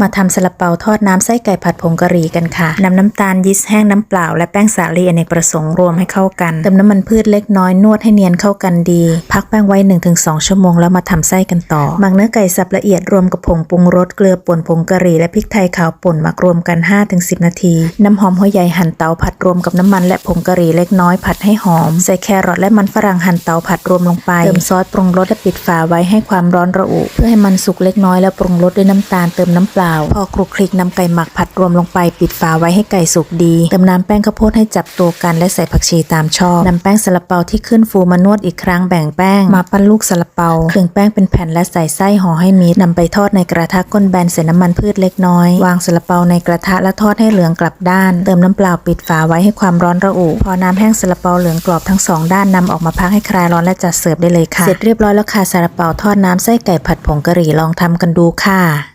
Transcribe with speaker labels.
Speaker 1: มาทำซาลาเปาทอดน้ำไส้ไก่ผัดผงกะหรี่กันค่ะนำน้ำตาลยีสต์แห้งน้ำเปล่า และแป้งสาลีอเนกประสงค์รวมให้เข้ากันเติมน้ำมันพืชเล็กน้อยนวดให้เนียนเข้ากันดี พักแป้งไว้ 1-2 ชั่วโมงแล้วมาทำไส้กันต่อหมักเนื้อไก่สับละเอียดรวมกับผงปรุงรสเกลือป่นผงกะหรี่และพริกไทยขาวป่นหมักรวมกัน 5-10 นาที น้ำหอมหัวใหญ่หั่นเตาผัดรวมกับน้ำมันและผงกะหรี่เล็กน้อยผัดให้หอม ใส่แครอทและมันฝรั่งหั่นเตาผัดรวมลงไปเติมซอสปรุงรสและปิดฝาไว้ให้ความร้อนระอุ เพื่อให้มันสุกเล็กน้อยแล้วปรุงรสด้วยน้ำตาลเติมน้ำเปล่า พอคลุกคลิกนำไก่หมักผัดรวมลงไปปิดฝาไว้ให้ไก่สุกดีเติมน้ำแป้งข้าวโพดให้จับตัวกันและใส่ผักชีตามชอบนำแป้งซาลาเปาที่ขึ้นฟูมานวดอีกครั้งแบ่งแป้งมาปั้นลูกซาลาเปาเครื่องแป้งเป็นแผ่นและใส่ไส้ห่อให้มิดนำไปทอดในกระทะก้นแบนใส่น้ำมันพืชเล็กน้อย วางซาลาเปาในกระทะและทอดให้เหลืองกลับด้าน เติมน้ำเปล่าปิดฝาไว้ให้ความร้อนระอุพอน้ำแห้งซาลาเปาเหลืองกรอบทั้งสองด้านนำออกมาพักให้คลายร้อนและจัดเสิร์ฟได้เลยค่ะเสร็จเรียบร้อยแล้วค่ะซาลาเปาทอดน้ำไส้ไก่ผัดผงกะหรี่ลองทำกันดูค่ะ